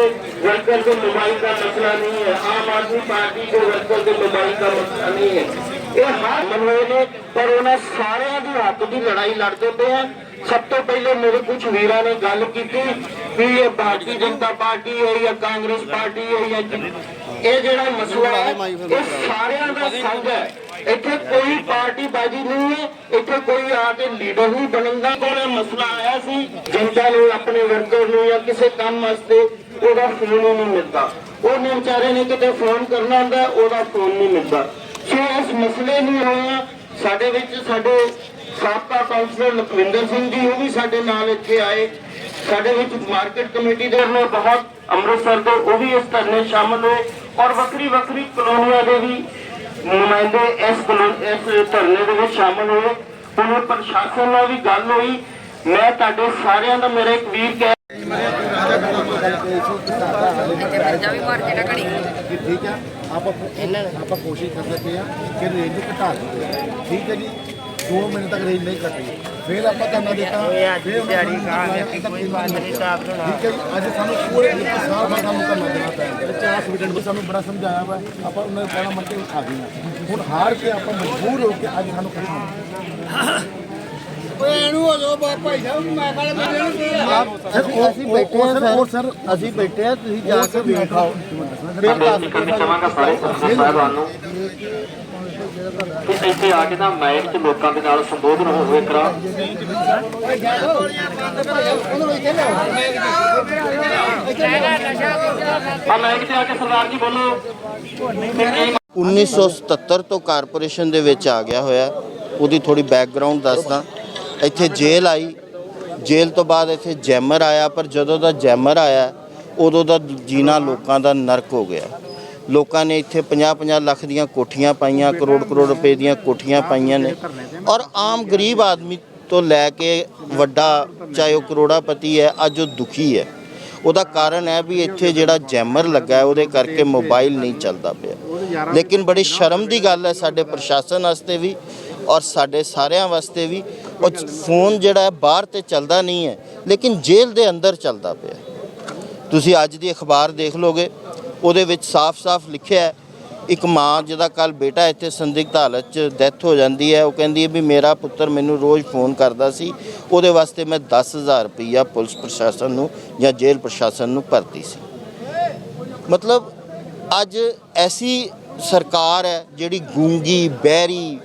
Party ਦੇ worker ਦੇ mobile ਦਾ ਮਸਲਾ ਨਹੀਂ ਹੈ। ਆਮ ਆਦਮੀ ਪਾਰਟੀ ਦੇ ਵਰਕਰ ਦੇ ਮੋਬਾਈਲ ਦਾ ਮਸਲਾ ਨਹੀਂ ਹੈ। ਇਹ ਹਰ ਮਨੋਏ ਨੇ, ਪਰ ਉਹਨਾਂ ਸਾਰਿਆਂ ਦੀ ਹੱਕ ਦੀ ਲੜਾਈ ਲੜਦੇ ਪਏ ਸਭ ਤੋਂ ਪਹਿਲੇ ਮੇਰੇ ਕੁਝ ਵੀਰਾਂ ਨੇ ਗੱਲ ਕੀਤੀ ਵੀ ਇਹ ਭਾਰਤੀ ਜਨਤਾ ਪਾਰਟੀ ਹੈ ਜਾਂ ਕਾਂਗਰਸ ਪਾਰਟੀ ਹੈ ਜਾਂ ਇਹ ਜਿਹੜਾ ਮਸਲਾ ਹੈ, ਇਹ ਸਾਰਿਆਂ ਦਾ ਸੰਗ ਹੈ। ਇੱਥੇ ਕੋਈ ਪਾਰਟੀ ਬਾਜੀ ਨਹੀਂ ਹੈ ਇੱਥੇ ਕੋਈ ਆ ਕੇ ਲੀਡਰ ਨਹੀਂ ਬਣਨ ਦਾ ਕੋਈ ਮਸਲਾ ਆਇਆ ਸੀ। ਜਨਤਾ ਨੂੰ ਆਪਣੇ ਵਰਕਰ ਨੂੰ ਜਾਂ ਕਿਸੇ ਕੰਮ ਵਾਸਤੇ ਉਹਦਾ ਫੋਨ ਹੀ ਨਹੀਂ ਮਿਲਦਾ। ਉਹਨੇ ਵਿਚਾਰੇ ਨੇ ਕਿਤੇ ਫੋਨ ਕਰਨਾ ਹੁੰਦਾ ਉਹਦਾ ਫੋਨ ਨਹੀਂ ਮਿਲਦਾ। ਸੋ ਇਸ ਮਸਲੇ ਨੂੰ ਹੋਇਆ ਸਾਡੇ ਵਿੱਚ ਸਾਡੇ ਸਾਬਕਾ ਕਾਉਂਸਲਰ ਲਖਵਿੰਦਰ ਸਿੰਘ ਜੀ ਉਹ ਵੀ ਸਾਡੇ ਨਾਲ ਇੱਥੇ ਆਏ। ਸਾਡੇ ਵਿੱਚ ਮਾਰਕੀਟ ਕਮੇਟੀ ਦੇ ਨੇ ਬਹੁਤ ਅੰਮ੍ਰਿਤਸਰ ਦੇ ਉਹ ਵੀ ਇਸ ਧਰਨੇ ਸ਼ਾਮਲ ਹੋਏ। ਔਰ ਵੱਖਰੀ ਵੱਖਰੀ ਕਲੋਨੀਆਂ ਦੇ ਵੀ ਨੁਮਾਇੰਦੇ ਇਸ ਇਸ ਧਰਨੇ ਦੇ ਵਿੱਚ ਸ਼ਾਮਲ ਹੋਏ। ਹੁਣ ਪ੍ਰਸ਼ਾਸਨ ਨਾਲ ਵੀ ਗੱਲ ਹੋਈ। ਮੈਂ ਤੁਹਾਡੇ ਸਾਰਿਆਂ ਦਾ ਮੇਰਾ ਇੱਕ ਵੀਰ ਕਹਿ ਠੀਕ ਹੈ। ਆਪਾਂ ਆਪਾਂ ਕੋਸ਼ਿਸ਼ ਕਰ ਸਕਦੇ ਆ ਕਿ ਰੇਂਜ ਘਟਾ ਦਈਏ। ਠੀਕ ਹੈ ਜੀ। 2 ਮਿੰਟ ਤੱਕ ਰੇਂਜ ਨਹੀਂ ਘਟੀ ਫਿਰ ਆਪਾਂ ਧਰਨਾ ਦਿੱਤਾ ਫਿਰ ਦਿਹਾੜੀ ਕਹਾਂਗੇ ਕੋਈ ਬਾਤ ਨਹੀਂ ਸਾਫ਼ ਠੀਕ ਹੈ ਜੀ ਅੱਜ ਸਾਨੂੰ ਪੂਰੇ ਇੱਕ ਸਾਲ ਬਾਅਦ ਸਾਨੂੰ ਧਰਨਾ ਦੇਣਾ ਪਿਆ ਚਾਰ ਸਟੂਡੈਂਟ ਵੀ ਸਾਨੂੰ ਬੜਾ ਸਮਝਾਇਆ ਵਾ ਆਪਾਂ ਉਹਨਾਂ ਨੂੰ ਕਹਿਣਾ ਮੰਨ ਕੇ ਉਠਾ ਦੇਣਾ ਹੁਣ ਹਾਰ ਕੇ ਆਪਾਂ ਮਜਬੂਰ ਹੋ ਕੇ ਅੱਜ ਸਾਨੂੰ ਖੜਨਾ ਓਏ ਇਹਨੂੰ ਹੋ ਜਾਓ ਭਾਈ ਸਾਹਿਬ ਮੈਂ ਕਾਲੇ ਬੰਦੇ ਨੂੰ ਸਰ ਅਸੀਂ ਬੈਠੇ ਆ ਸਰ ਸਰ ਅਸੀਂ ਬੈਠੇ ਆ ਤੁਸੀਂ ਜਾ ਕੇ ਵੇਖ ਆਓ ਫਿਰ ਦੱਸ ਕਰਨੀ ਚਾਹਾਂਗਾ ਸਾਰੇ ਸਾਹਿਬਾਨ ਨੂੰ ਕਿ ਇੱਥੇ ਆ ਕੇ ਨਾ ਮਾਈਕ 'ਚ ਲੋਕਾਂ ਦੇ ਨਾਲ ਸੰਬੋਧਨ ਹੋਵੇ ਕਰਾ। ਆ ਮਾਈਕ ਤੇ ਆ ਕੇ ਸਰਦਾਰ ਜੀ ਬੋਲੋ। 1977 ਤੋਂ ਕਾਰਪੋਰੇਸ਼ਨ ਦੇ ਵਿੱਚ ਆ ਗਿਆ ਹੋਇਆ। ਉਹਦੀ ਥੋੜੀ ਬੈਕਗ੍ਰਾਉਂਡ ਦੱਸਦਾ। ਇੱਥੇ ਜੇਲ੍ਹ ਆਈ। ਜੇਲ੍ਹ ਤੋਂ ਬਾਅਦ ਇੱਥੇ ਜੈਮਰ ਆਇਆ, ਪਰ ਜਦੋਂ ਦਾ ਜੈਮਰ ਆਇਆ, ਉਦੋਂ ਦਾ ਜੀਣਾ ਲੋਕਾਂ ਦਾ ਨਰਕ ਹੋ ਗਿਆ। ਲੋਕਾਂ ਨੇ ਇੱਥੇ 50-50 ਲੱਖ ਦੀਆਂ ਕੋਠੀਆਂ ਪਾਈਆਂ ਕਰੋੜ ਕਰੋੜ ਰੁਪਏ ਦੀਆਂ ਕੋਠੀਆਂ ਪਾਈਆਂ ਨੇ। ਔਰ ਆਮ ਗਰੀਬ ਆਦਮੀ ਤੋਂ ਲੈ ਕੇ ਵੱਡਾ, ਚਾਹੇ ਉਹ ਕਰੋੜਾਪਤੀ ਹੈ, ਅੱਜ ਉਹ ਦੁਖੀ ਹੈ। ਉਹਦਾ ਕਾਰਨ ਹੈ ਵੀ ਇੱਥੇ ਜਿਹੜਾ ਜੈਮਰ ਲੱਗਾ ਹੈ, ਉਹਦੇ ਕਰਕੇ ਮੋਬਾਈਲ ਨਹੀਂ ਚੱਲਦਾ ਪਿਆ। ਲੇਕਿਨ ਬੜੀ ਸ਼ਰਮ ਦੀ ਗੱਲ ਹੈ ਸਾਡੇ ਪ੍ਰਸ਼ਾਸਨ ਵਾਸਤੇ ਵੀ ਔਰ ਸਾਡੇ ਸਾਰਿਆਂ ਵਾਸਤੇ ਵੀ। ਉਹ ਫੋਨ ਜਿਹੜਾ ਹੈ, ਬਾਹਰ ਤੇ ਚੱਲਦਾ ਨਹੀਂ ਹੈ, ਲੇਕਿਨ ਜੇਲ੍ਹ ਦੇ ਅੰਦਰ ਚੱਲਦਾ ਪਿਆ ਤੁਸੀਂ ਅੱਜ ਦੀ ਅਖਬਾਰ ਦੇਖ ਲੋਗੇ ਉਹਦੇ ਵਿੱਚ ਸਾਫ਼-ਸਾਫ਼ ਲਿਖਿਆ ਹੈ, ਇੱਕ ਮਾਂ ਜਿਹਦਾ ਕੱਲ ਬੇਟਾ ਇੱਥੇ ਸੰਦਿਗਧ ਹਾਲਤ 'ਚ ਡੈਥ ਹੋ ਜਾਂਦੀ ਹੈ, ਉਹ ਕਹਿੰਦੀ ਹੈ ਵੀ ਮੇਰਾ ਪੁੱਤਰ ਮੈਨੂੰ ਰੋਜ਼ ਫੋਨ ਕਰਦਾ ਸੀ, ਉਹਦੇ ਵਾਸਤੇ ਮੈਂ 10000 ਰੁਪਈਆ ਪੁਲਿਸ ਪ੍ਰਸ਼ਾਸਨ ਨੂੰ ਜਾਂ ਜੇਲ੍ਹ ਪ੍ਰਸ਼ਾਸਨ ਨੂੰ ਭਰਤੀ ਸੀ। ਮਤਲਬ ਅੱਜ ਐਸੀ ਸਰਕਾਰ ਹੈ ਜਿਹੜੀ ਗੂੰਗੀ, ਬਹਿਰੀ,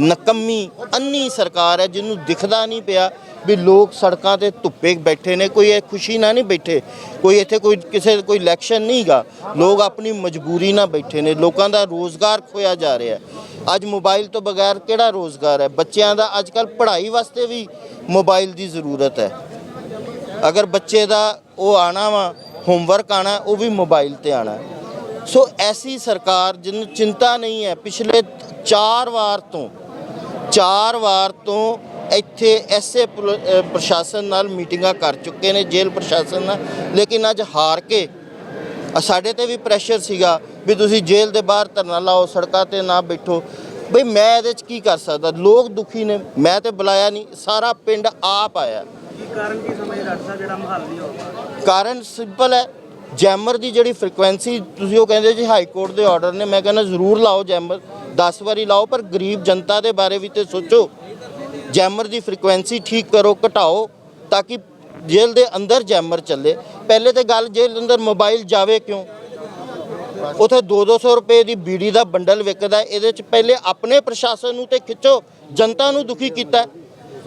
ਨਕੰਮੀ, ਅੰਨੀ ਸਰਕਾਰ ਹੈ ਜਿਹਨੂੰ ਦਿਖਦਾ ਨਹੀਂ ਪਿਆ ਵੀ ਲੋਕ ਸੜਕਾਂ ਤੇ ਧੁੱਪੇ ਬੈਠੇ ਨੇ, ਕੋਈ ਇਹ ਖੁਸ਼ੀ ਨਾਲ ਨਹੀਂ ਬੈਠੇ, ਕੋਈ ਇੱਥੇ ਕੋਈ ਕਿਸੇ, ਕੋਈ ਇਲੈਕਸ਼ਨ ਨਹੀਂਗਾ ਲੋਕ ਆਪਣੀ ਮਜਬੂਰੀ ਨਾਲ ਬੈਠੇ ਨੇ, ਲੋਕਾਂ ਦਾ ਰੋਜ਼ਗਾਰ ਖੋਇਆ ਜਾ ਰਿਹਾ ਅੱਜ ਮੋਬਾਈਲ ਤੋਂ ਬਗੈਰ ਕਿਹੜਾ ਰੋਜ਼ਗਾਰ ਹੈ? ਬੱਚਿਆਂ ਦਾ ਅੱਜ ਕੱਲ ਪੜ੍ਹਾਈ ਵਾਸਤੇ ਵੀ ਮੋਬਾਈਲ ਦੀ ਜ਼ਰੂਰਤ ਹੈ। ਅਗਰ ਬੱਚੇ ਦਾ ਉਹ ਆਣਾ ਵਾ ਹੋਮਵਰਕ ਆਣਾ, ਉਹ ਵੀ ਮੋਬਾਈਲ ਤੇ ਆਣਾ ਸੋ ਐਸੀ ਸਰਕਾਰ ਜਿਹਨੂੰ ਚਿੰਤਾ ਨਹੀਂ ਹੈ, ਪਿਛਲੇ 4 ਵਾਰ ਤੋਂ 4 ਵਾਰ ਤੋਂ ਇੱਥੇ ਐਸੇ ਪ੍ਰਸ਼ਾਸਨ ਨਾਲ ਮੀਟਿੰਗਾਂ ਕਰ ਚੁੱਕੇ ਨੇ ਜੇਲ੍ਹ ਪ੍ਰਸ਼ਾਸਨ ਨਾਲ। ਲੇਕਿਨ ਅੱਜ ਹਾਰ ਕੇ ਸਾਡੇ ਤੇ ਵੀ ਪ੍ਰੈਸ਼ਰ ਸੀਗਾ ਵੀ ਤੁਸੀਂ ਜੇਲ੍ਹ ਦੇ ਬਾਹਰ ਧਰਨਾ ਲਾਓ ਸੜਕਾਂ ਤੇ ਨਾ ਬੈਠੋ। ਬਈ ਮੈਂ ਇਹਦੇ 'ਚ ਕੀ ਕਰ ਸਕਦਾ? ਲੋਕ ਦੁਖੀ ਨੇ ਮੈਂ ਤੇ ਬੁਲਾਇਆ ਨਹੀਂ ਸਾਰਾ ਪਿੰਡ ਆਪ ਆਇਆ। ਕਾਰਨ ਕੀ ਸਮਝ ਸਾਹਿਬ ਜਿਹੜਾ ਮਹੱਲ ਨਹੀਂ ਹੋ ਪਾ ਕਾਰਨ ਸਿੰਪਲ ਹੈ ਜੈਮਰ ਦੀ ਜਿਹੜੀ ਫ੍ਰੀਕੁਐਂਸੀ ਤੁਸੀਂ ਉਹ ਕਹਿੰਦੇ ਜੀ ਹਾਈ ਕੋਰਟ ਦੇ ਆਰਡਰ ਨੇ ਮੈਂ ਕਹਿੰਦਾ ਜ਼ਰੂਰ ਲਾਓ ਜੈਮਰ 10 ਵਾਰੀ ਲਾਓ ਪਰ ਗਰੀਬ ਜਨਤਾ ਦੇ ਬਾਰੇ ਵੀ ਤੇ ਸੋਚੋ। ਜੈਮਰ ਦੀ ਫ੍ਰੀਕੁਐਂਸੀ ਠੀਕ ਕਰੋ, ਘਟਾਓ ਤਾਂ ਕਿ ਜੇਲ੍ਹ ਦੇ ਅੰਦਰ ਜੈਮਰ ਚੱਲੇ। ਪਹਿਲੇ ਤੇ ਗੱਲ ਜੇਲ੍ਹ ਦੇ ਅੰਦਰ ਮੋਬਾਈਲ ਜਾਵੇ ਕਿਉਂ? ਉਥੇ 2-200 ਰੁਪਏ ਦੀ ਬੀੜੀ ਦਾ ਬੰਡਲ ਵਿਕਦਾ ਇਹਦੇ ਚ ਪਹਿਲੇ ਆਪਣੇ ਪ੍ਰਸ਼ਾਸਨ ਨੂੰ ਤੇ ਖਿੱਚੋ, ਜਨਤਾ ਨੂੰ ਦੁਖੀ ਕੀਤਾ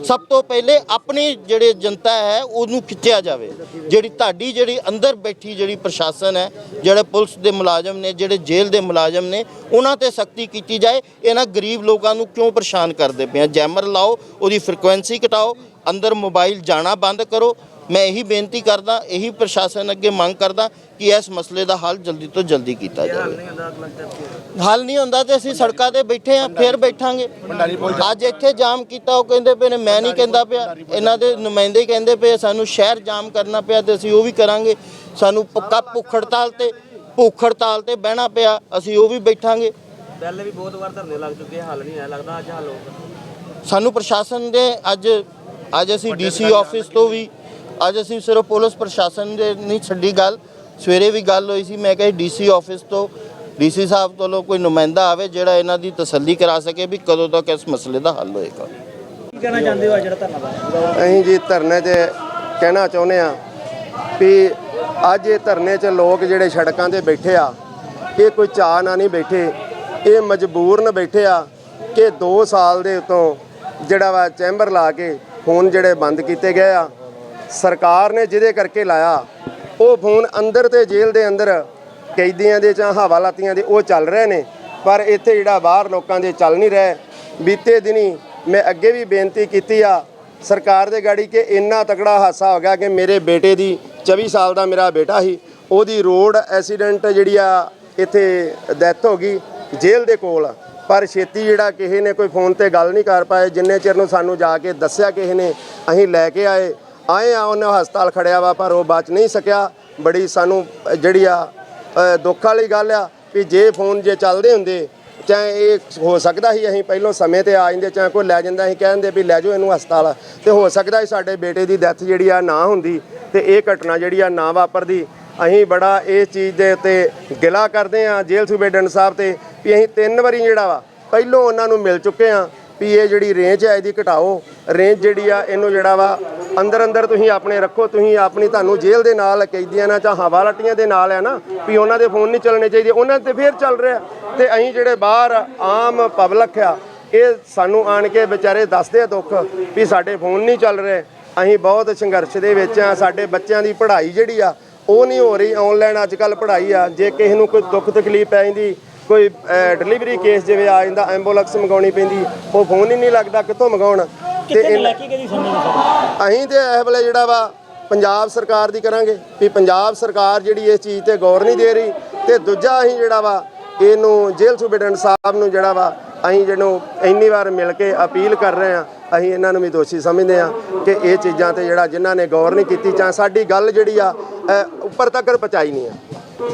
ਸਭ ਤੋਂ ਪਹਿਲੇ ਆਪਣੀ ਜਿਹੜੇ ਜਨਤਾ ਹੈ, ਉਹਨੂੰ ਖਿੱਚਿਆ ਜਾਵੇ। ਜਿਹੜੀ ਤੁਹਾਡੀ ਜਿਹੜੀ ਅੰਦਰ ਬੈਠੀ ਜਿਹੜੀ ਪ੍ਰਸ਼ਾਸਨ ਹੈ, ਜਿਹੜੇ ਪੁਲਿਸ ਦੇ ਮੁਲਾਜ਼ਮ ਨੇ, ਜਿਹੜੇ ਜੇਲ੍ਹ ਦੇ ਮੁਲਾਜ਼ਮ ਨੇ, ਉਹਨਾਂ ਤੇ ਸਖਤੀ ਕੀਤੀ ਜਾਏ। ਇਹਨਾਂ ਗਰੀਬ ਲੋਕਾਂ ਨੂੰ ਕਿਉਂ ਪਰੇਸ਼ਾਨ ਕਰਦੇ ਪਏ ਆ? ਜੈਮਰ ਲਾਓ, ਉਹਦੀ ਫ੍ਰੀਕੁਐਂਸੀ ਘਟਾਓ, ਅੰਦਰ ਮੋਬਾਈਲ ਜਾਣਾ ਬੰਦ ਕਰੋ। ਮੈਂ ਇਹੀ ਬੇਨਤੀ ਕਰਦਾ ਇਹੀ ਪ੍ਰਸ਼ਾਸਨ ਅੱਗੇ ਮੰਗ ਕਰਦਾ ਕਿ ਇਸ ਮਸਲੇ ਦਾ ਹੱਲ ਜਲਦੀ ਤੋਂ ਜਲਦੀ ਕੀਤਾ ਜਾਵੇ। ਹੱਲ ਨਹੀਂ ਹੁੰਦਾ ਤੇ ਅਸੀਂ ਸੜਕਾਂ ਤੇ ਬੈਠੇ ਆ ਫੇਰ ਬੈਠਾਂਗੇ। ਅੱਜ ਇੱਥੇ ਜਾਮ ਕੀਤਾ ਉਹ ਕਹਿੰਦੇ ਪਏ ਨੇ ਮੈਂ ਨਹੀਂ ਕਹਿੰਦਾ ਪਿਆ। ਇਹਨਾਂ ਦੇ ਨੁਮਾਇੰਦੇ ਕਹਿੰਦੇ ਪਏ ਸਾਨੂੰ ਸ਼ਹਿਰ ਜਾਮ ਕਰਨਾ ਪਿਆ ਤੇ ਅਸੀਂ ਉਹ ਵੀ ਕਰਾਂਗੇ। ਸਾਨੂੰ ਪੱਕਾ ਭੁੱਖ ਹੜਤਾਲ ਤੇ ਭੁੱਖ ਹੜਤਾਲ ਤੇ ਬਹਿਣਾ ਪਿਆ ਅਸੀਂ ਉਹ ਵੀ ਬੈਠਾਂਗੇ। ਪਹਿਲੇ ਵੀ ਬਹੁਤ ਵਾਰ ਧਰਨੇ ਲੱਗ ਚੁੱਕੇ ਹੱਲ ਨਹੀਂ ਆਇਆ ਲੱਗਦਾ ਅੱਜ ਹੱਲ ਹੋਊਗਾ। ਸਾਨੂੰ ਪ੍ਰਸ਼ਾਸਨ ਦੇ ਅੱਜ ਅੱਜ ਅਸੀਂ ਡੀਸੀ ਆਫਿਸ ਤੋਂ ਵੀ ਅੱਜ ਅਸੀਂ ਸਿਰਫ ਪੁਲਿਸ ਪ੍ਰਸ਼ਾਸਨ ਦੇ ਨਹੀਂ ਛੱਡੀ ਗੱਲ ਸਵੇਰੇ ਵੀ ਗੱਲ ਹੋਈ ਸੀ ਮੈਂ ਕਿਹਾ ਡੀਸੀ ਆਫਿਸ ਤੋਂ ਡੀਸੀ ਸਾਹਿਬ ਤੋਂ ਕੋਈ ਨੁਮਾਇੰਦਾ ਆਵੇ ਜਿਹੜਾ ਇਹਨਾਂ ਦੀ ਤਸੱਲੀ ਕਰਾ ਸਕੇ ਵੀ ਕਦੋਂ ਤੱਕ ਇਸ ਮਸਲੇ ਦਾ ਹੱਲ ਹੋਏਗਾ। ਕੀ ਕਹਿਣਾ ਚਾਹੁੰਦੇ ਹੋ ਜਿਹੜਾ ਧਰਨਾ ਅਸੀਂ ਜੀ ਧਰਨੇ 'ਚ ਕਹਿਣਾ ਚਾਹੁੰਦੇ ਆ ਵੀ ਅੱਜ ਇਹ ਧਰਨੇ 'ਚ ਲੋਕ ਜਿਹੜੇ ਸੜਕਾਂ ਤੇ ਬੈਠੇ ਆ ਇਹ ਕੋਈ ਚਾਅ ਨਾਲ ਨਹੀਂ ਬੈਠੇ ਇਹ ਮਜਬੂਰਨ ਬੈਠੇ ਆ ਕਿ 2 ਸਾਲ ਦੇ ਉਤੋਂ ਜਿਹੜਾ ਵਾ ਚੈਂਬਰ ਲਾ ਕੇ ਫੋਨ ਜਿਹੜੇ ਬੰਦ ਕੀਤੇ ਗਏ ਆ ਸਰਕਾਰ ਨੇ ਜਿਹਦੇ ਕਰਕੇ ਲਾਇਆ, ਉਹ ਫੋਨ ਅੰਦਰ ਤੇ ਜੇਲ੍ਹ ਦੇ ਅੰਦਰ ਕੈਦੀਆਂ ਦੇ ਜਾਂ ਹਵਾਲਾਤੀਆਂ ਦੇ ਉਹ ਚੱਲ ਰਹੇ ਨੇ। ਪਰ ਇੱਥੇ ਜਿਹੜਾ ਬਾਹਰ ਲੋਕਾਂ ਦੇ ਚੱਲ ਨਹੀਂ ਰਹੇ। ਬੀਤੇ ਦਿਨੀ ਮੈਂ ਅੱਗੇ ਵੀ ਬੇਨਤੀ ਕੀਤੀ ਆ ਸਰਕਾਰ ਦੇ ਗਾੜੀ ਕਿ ਇੰਨਾ ਤਕੜਾ ਹਾਦਸਾ ਹੋ ਗਿਆ ਕਿ ਮੇਰੇ ਬੇਟੇ ਦੀ 24 ਸਾਲ ਦਾ ਮੇਰਾ ਬੇਟਾ ਸੀ, ਉਹਦੀ ਰੋਡ ਐਕਸੀਡੈਂਟ ਜਿਹੜੀ ਆ, ਇੱਥੇ ਡੈਥ ਹੋ ਗਈ ਜੇਲ੍ਹ ਦੇ ਕੋਲ। ਪਰ ਛੇਤੀ ਜਿਹੜਾ ਕਿਸੇ ਨੇ ਕੋਈ ਫੋਨ ਤੇ ਗੱਲ ਨਹੀਂ ਕਰ ਪਾਏ, ਜਿੰਨੇ ਚਿਰ ਨੂੰ ਸਾਨੂੰ ਜਾ ਕੇ ਦੱਸਿਆ ਕਿਸੇ ਨੇ, ਅਸੀਂ ਲੈ ਕੇ ਆਏ। ਆਏ ਆ, ਉਹਨੇ ਹਸਪਤਾਲ ਖੜਿਆ ਵਾ, ਪਰ ਉਹ ਬਚ ਨਹੀਂ ਸਕਿਆ। ਬੜੀ ਸਾਨੂੰ ਜਿਹੜੀ ਆ ਦੁੱਖ ਵਾਲੀ ਗੱਲ ਆ ਵੀ ਜੇ ਫੋਨ ਜੇ ਚੱਲਦੇ ਹੁੰਦੇ, ਚਾਹੇ ਇਹ ਹੋ ਸਕਦਾ ਸੀ, ਅਸੀਂ ਪਹਿਲੋਂ ਸਮੇਂ ਤੇ ਆ ਜਾਂਦੇ, ਚਾਹੇ ਕੋਈ ਲੈ ਜਾਂਦਾ ਅਸੀਂ ਕਹਿੰਦੇ ਵੀ ਲੈ ਜਾਓ ਇਹਨੂੰ ਹਸਪਤਾਲ। ਤੇ ਹੋ ਸਕਦਾ ਸੀ ਸਾਡੇ ਬੇਟੇ ਦੀ ਡੈਥ ਜਿਹੜੀ ਆ ਨਾ ਹੁੰਦੀ, ਤੇ ਇਹ ਘਟਨਾ ਜਿਹੜੀ ਆ ਨਾ ਵਾਪਰਦੀ। ਅਸੀਂ ਬੜਾ ਇਹ ਚੀਜ਼ ਦੇ ਉੱਤੇ ਗਿਲਾ ਕਰਦੇ ਆ, ਜੇਲ੍ਹ ਸੁਬੇਡਨ ਸਾਹਿਬ ਤੇ, ਵੀ ਅਸੀਂ ਤਿੰਨ ਵਾਰੀ ਜਿਹੜਾ ਵਾ, ਪਹਿਲੋਂ ਉਹਨਾਂ ਨੂੰ ਮਿਲ ਚੁੱਕੇ ਆ ਵੀ ਇਹ ਜਿਹੜੀ ਰੇਂਜ ਹੈ ਇਹਦੀ ਘਟਾਓ। ਰੇਂਜ ਜਿਹੜੀ ਆ, ਇਹਨੂੰ ਜਿਹੜਾ ਵਾ ਅੰਦਰ ਅੰਦਰ ਤੁਸੀਂ ਆਪਣੇ ਰੱਖੋ, ਤੁਸੀਂ ਆਪਣੀ ਤੁਹਾਨੂੰ ਜੇਲ੍ਹ ਦੇ ਨਾਲ ਕੈਦੀਆਂ ਨਾਲ ਜਾਂ ਹਵਾਲਾਟੀਆਂ ਦੇ ਨਾਲ ਹੈ ਨਾ, ਵੀ ਉਹਨਾਂ ਦੇ ਫੋਨ ਨਹੀਂ ਚੱਲਣੇ ਚਾਹੀਦੇ। ਉਹਨਾਂ ਤੇ ਫੇਰ ਚੱਲ ਰਿਹਾ ਤੇ ਅਸੀਂ ਜਿਹੜੇ ਬਾਹਰ ਆਮ ਪਬਲਿਕ ਆ, ਇਹ ਸਾਨੂੰ ਆਣ ਕੇ ਵਿਚਾਰੇ ਦੱਸਦੇ ਆ ਦੁੱਖ ਵੀ ਸਾਡੇ ਫੋਨ ਨਹੀਂ ਚੱਲ ਰਹੇ। ਅਸੀਂ ਬਹੁਤ ਸੰਘਰਸ਼ ਦੇ ਵਿੱਚ ਆ, ਸਾਡੇ ਬੱਚਿਆਂ ਦੀ ਪੜ੍ਹਾਈ ਜਿਹੜੀ ਆ, ਉਹ ਨਹੀਂ ਹੋ ਰਹੀ। ਆਨਲਾਈਨ ਅੱਜ ਕੱਲ ਪੜ੍ਹਾਈ ਆ, ਜੇ ਕਿਸੇ ਨੂੰ ਕੋਈ ਦੁੱਖ ਤਕਲੀਫ ਪੈ ਜਾਂਦੀ, ਕੋਈ ਡਿਲੀਵਰੀ ਕੇਸ ਜਿਵੇਂ ਆ ਜਾਂਦਾ ਐਂਬੂਲੈਂਸ ਮੰਗਾਉਣੀ ਪੈਂਦੀ, ਉਹ ਫੋਨ ਹੀ ਨਹੀਂ ਲੱਗਦਾ ਕਿੱਥੋਂ ਮੰਗਾਉਣ। ਤੇ ਇਹ- ਅਸੀਂ ਤੇ ਇਸ ਵੇਲੇ ਜਿਹੜਾ ਵਾ ਪੰਜਾਬ ਸਰਕਾਰ ਦੀ ਕਰਾਂਗੇ ਵੀ ਪੰਜਾਬ ਸਰਕਾਰ ਜਿਹੜੀ ਇਸ ਚੀਜ਼ ਤੇ ਗੌਰ ਨਹੀਂ ਦੇ ਰਹੀ। ਤੇ ਦੂਜਾ ਅਸੀਂ ਜਿਹੜਾ ਵਾ ਇਹਨੂੰ ਜੇਲ੍ਹ ਸੁਬੇਡੈਂਟ ਸਾਹਿਬ ਨੂੰ ਜਿਹੜਾ ਵਾ ਅਸੀਂ ਜਿਹਨੂੰ ਇੰਨੀ ਵਾਰ ਮਿਲ ਕੇ ਅਪੀਲ ਕਰ ਰਹੇ ਆ ਅਸੀਂ ਇਹਨਾਂ ਨੂੰ ਵੀ ਦੋਸ਼ੀ ਸਮਝਦੇ ਆ ਕਿ ਇਹ ਚੀਜ਼ਾਂ ਤੇ ਜਿਹੜਾ ਜਿਨ੍ਹਾਂ ਨੇ ਗੌਰ ਨਹੀਂ ਕੀਤੀ ਜਾਂ ਸਾਡੀ ਗੱਲ ਜਿਹੜੀ ਆ ਉੱਪਰ ਤੱਕ ਪਹੁੰਚਾਈ ਨਹੀਂ ਆ।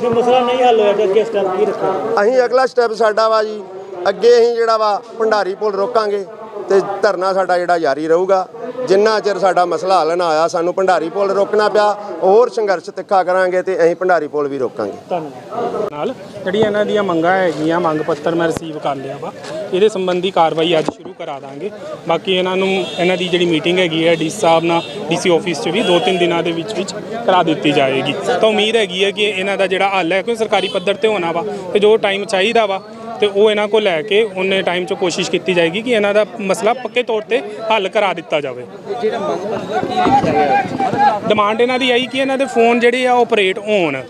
ਜੇ ਮਸਲਾ ਨਹੀਂ ਹੱਲ ਹੋਇਆ ਤਾਂ ਅੱਗੇ ਸਟੈਪ ਕੀ ਰੱਖੋਗੇ? ਅਸੀਂ ਅਗਲਾ ਸਟੈਪ ਸਾਡਾ ਵਾ ਜੀ ਅੱਗੇ ਅਸੀਂ ਜਿਹੜਾ ਵਾ ਭੰਡਾਰੀ ਪੁਲ ਰੋਕਾਂਗੇ। ਤੇ ਧਰਨਾ ਸਾਡਾ ਜਿਹੜਾ ਜਾਰੀ ਰਹੂਗਾ। ਜਿੰਨਾ ਚਿਰ ਸਾਡਾ ਮਸਲਾ ਹੱਲ ਨਾ ਆਇਆ ਸਾਨੂੰ ਭੰਡਾਰੀ ਪੁਲ ਰੋਕਣਾ ਪਿਆ, ਹੋਰ ਸੰਘਰਸ਼ ਤਿੱਖਾ ਕਰਾਂਗੇ ਤੇ ਅਸੀਂ ਭੰਡਾਰੀ ਪੁਲ ਵੀ ਰੋਕਾਂਗੇ। ਧੰਨਵਾਦ। ਨਾਲ ਜਿਹੜੀਆਂ ਇਹਨਾਂ ਦੀਆਂ ਮੰਗਾਂ ਹੈਗੀਆਂ, ਮੰਗ ਪੱਤਰ ਮੈਂ ਰਿਸੀਵ ਕਰ ਲਿਆ ਵਾ, ਇਹਦੇ ਸੰਬੰਧੀ ਕਾਰਵਾਈ ਅੱਜ ਸ਼ੁਰੂ ਕਰਾ ਦਾਂਗੇ। ਬਾਕੀ ਇਹਨਾਂ ਨੂੰ, ਇਹਨਾਂ ਦੀ ਜਿਹੜੀ ਮੀਟਿੰਗ ਹੈਗੀ ਹੈ ਡੀਸੀ ਸਾਹਿਬ ਨਾਲ ਡੀਸੀ ਆਫਿਸ 'ਚ ਵੀ ਦੋ ਤਿੰਨ ਦਿਨਾਂ ਦੇ ਵਿੱਚ ਵਿੱਚ ਕਰਾ ਦਿੱਤੀ ਜਾਏਗੀ। ਤਾਂ ਉਮੀਦ ਹੈਗੀ ਹੈ ਕਿ ਇਹਨਾਂ ਦਾ ਜਿਹੜਾ ਹੱਲ ਹੈ ਕੋਈ ਸਰਕਾਰੀ ਪੱਧਰ ਤੇ ਹੋਣਾ ਵਾ, ਤੇ ਜੋ ਟਾਈਮ ਚਾਹੀਦਾ ਵਾ ਤੇ ਉਹ ਇਹਨਾਂ ਕੋਲ ਲੈ ਕੇ ਉਹਨੇ ਟਾਈਮ 'ਚ ਕੋਸ਼ਿਸ਼ ਕੀਤੀ ਜਾਏਗੀ ਕਿ ਇਹਨਾਂ ਦਾ ਮਸਲਾ ਪੱਕੇ ਤੌਰ ਤੇ ਹੱਲ ਕਰਾ ਦਿੱਤਾ ਜਾਵੇ। ਡਿਮਾਂਡ ਇਹਨਾਂ ਦੀ ਆਈ ਕਿ ਇਹਨਾਂ ਦੇ ਫੋਨ ਜਿਹੜੇ ਆ ਆਪਰੇਟ ਹੋਣ।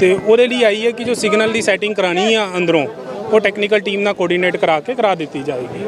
ਤੇ ਉਹਦੇ ਲਈ ਆਈ ਹੈ ਕਿ ਜੋ ਸਿਗਨਲ ਦੀ ਸੈਟਿੰਗ ਕਰਾਣੀ ਆ ਅੰਦਰੋਂ, ਉਹ ਟੈਕਨੀਕਲ ਟੀਮ ਨਾਲ ਕੋਆਰਡੀਨੇਟ ਕਰਾ ਕੇ ਕਰਾ ਦਿੱਤੀ ਜਾਏਗੀ।